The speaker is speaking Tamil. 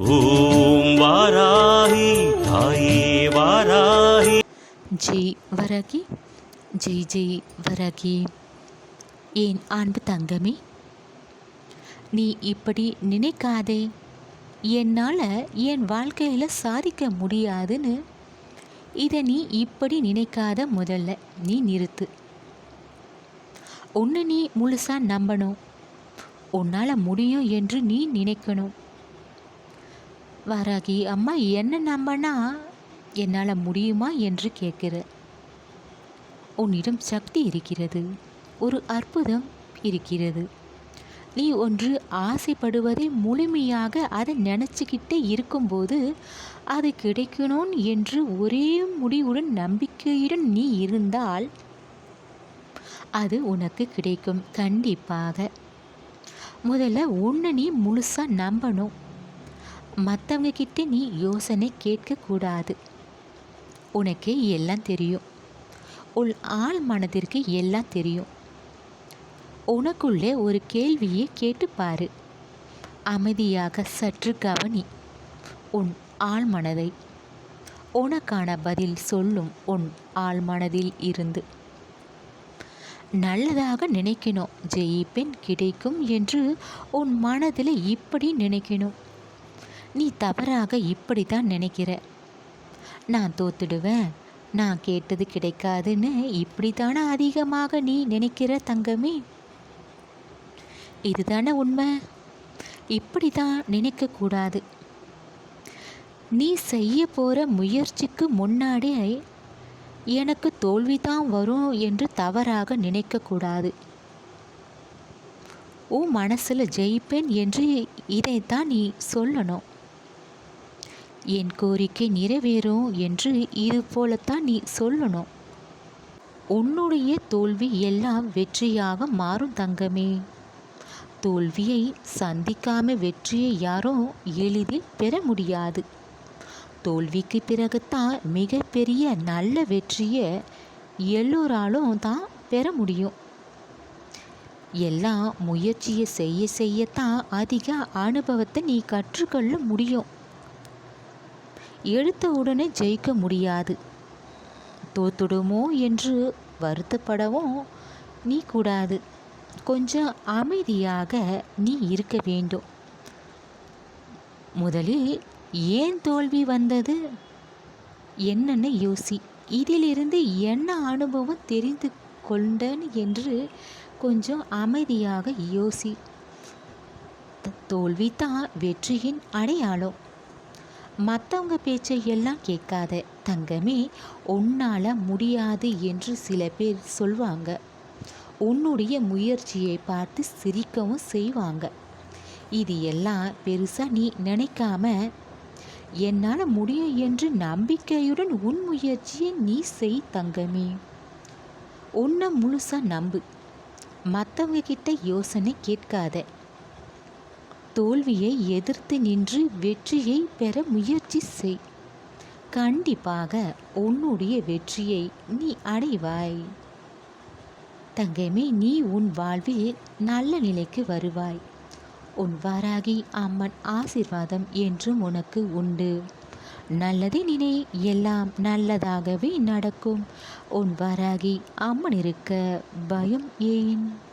ஓம் வாராகி தாயே வாராகி. ஜெய் வரகி ஜெய் ஜெய் வரகி. என் அன்பு தங்கமே நீ இப்படி நினைக்காதே. என்னால் என் வாழ்க்கையில் சாதிக்க முடியாதுன்னு. இதை நீ இப்படி நினைக்காத முதல்ல நீ நிறுத்து. ஒன்று நீ முழுசாக நம்பணும். உன்னால் முடியும் என்று நீ நினைக்கணும். வராகி அம்மா என்ன நம்பனா? என்னால் முடியுமா? என்று கேட்கிற உன்னிடம் சக்தி இருக்கிறது. ஒரு அற்புதம் இருக்கிறது. நீ ஒன்று ஆசைப்படுவதை முழுமையாக அதை நினச்சிக்கிட்டே இருக்கும்போது அது கிடைக்கணும் என்று ஒரே முடிவுடன் நம்பிக்கையுடன் நீ இருந்தால் அது உனக்கு கிடைக்கும். கண்டிப்பாக. முதல்ல உன்னை நீ முழுசாக நம்பணும். மற்றவங்க கிட்ட நீ யோசனை கேட்கக்கூடாது உனக்கு எல்லாம் தெரியும். உன் ஆள் மனதிற்கு எல்லாம் தெரியும். உனக்குள்ளே ஒரு கேள்வியை கேட்டுப்பாரு அமைதியாக சற்று கவனி. உன் ஆள் மனதை. உனக்கான பதில் சொல்லும் உன் ஆள் மனதில் இருந்து. நல்லதாக நினைக்கணும். ஜெயிப்பெண் கிடைக்கும் என்று உன் மனதில் இப்படி நினைக்கணும். நீ தவறாக இப்படி தான் நினைக்கிற. நான் தோத்துடுவேன். நான் கேட்டது கிடைக்காதுன்னு இப்படி தானே அதிகமாக நீ நினைக்கிற தங்கமே? இதுதானே உண்மை. இப்படி தான் நினைக்கக்கூடாது நீ செய்ய போகிற முயற்சிக்கு முன்னாடி எனக்கு தோல்வி தான் வரும் என்று தவறாக நினைக்கக்கூடாது உன் மனசில் ஜெயிப்பேன் என்று இதைத்தான் நீ சொல்லணும். என் கோரிக்கை நிறைவேறும் என்று இது போலத்தான் நீ சொல்லணும். உன்னுடைய தோல்வி எல்லாம் வெற்றியாக மாறும் தங்கமே. தோல்வியை சந்திக்காம வெற்றியை யாரும் எளிதில் பெற முடியாது. தோல்விக்கு பிறகுத்தான் மிகப்பெரிய நல்ல வெற்றியை எல்லோராலும் தான் பெற முடியும். எல்லாம் முயற்சியை செய்ய செய்யத்தான் அதிக அனுபவத்தை நீ கற்றுக்கொள்ள முடியும். எடுத்த உடனே ஜெயிக்க முடியாது. தோத்துடுமோ என்று வருத்தப்படவும் நீ கூடாது. கொஞ்சம் அமைதியாக நீ இருக்க வேண்டும். முதலில் ஏன் தோல்வி வந்தது? என்னென்ன யோசி. இதிலிருந்து என்ன அனுபவம் தெரிந்து கொண்டேன் என்று கொஞ்சம் அமைதியாக யோசி. தோல்வி தான் வெற்றியின் அடையாளம். மற்றவங்க பேச்சை எல்லாம் கேட்காத தங்கமே உன்னால் முடியாது என்று சில பேர் சொல்வாங்க. உன்னுடைய முயற்சியை பார்த்து சிரிக்கவும் செய்வாங்க. இது எல்லாம் பெருசாக நீ நினைக்காம என்னால் முடியும் என்று நம்பிக்கையுடன் உன் முயற்சியை நீ செய் தங்கமே. உன்னை முழுசாக நம்பு. மற்றவங்க கிட்ட யோசனை கேட்காத. தோல்வியை எதிர்த்து நின்று வெற்றியை பெற முயற்சி செய். கண்டிப்பாக உன்னுடைய வெற்றியை நீ அடைவாய். தங்கமே நீ உன் வாழ்வில் நல்ல நிலைக்கு வருவாய். உன் வாராகி அம்மன் ஆசிர்வாதம் என்றும் உனக்கு உண்டு. நல்லதே நினை எல்லாம் நல்லதாகவே நடக்கும். உன் வாராகி அம்மன் இருக்க பயம் ஏன்?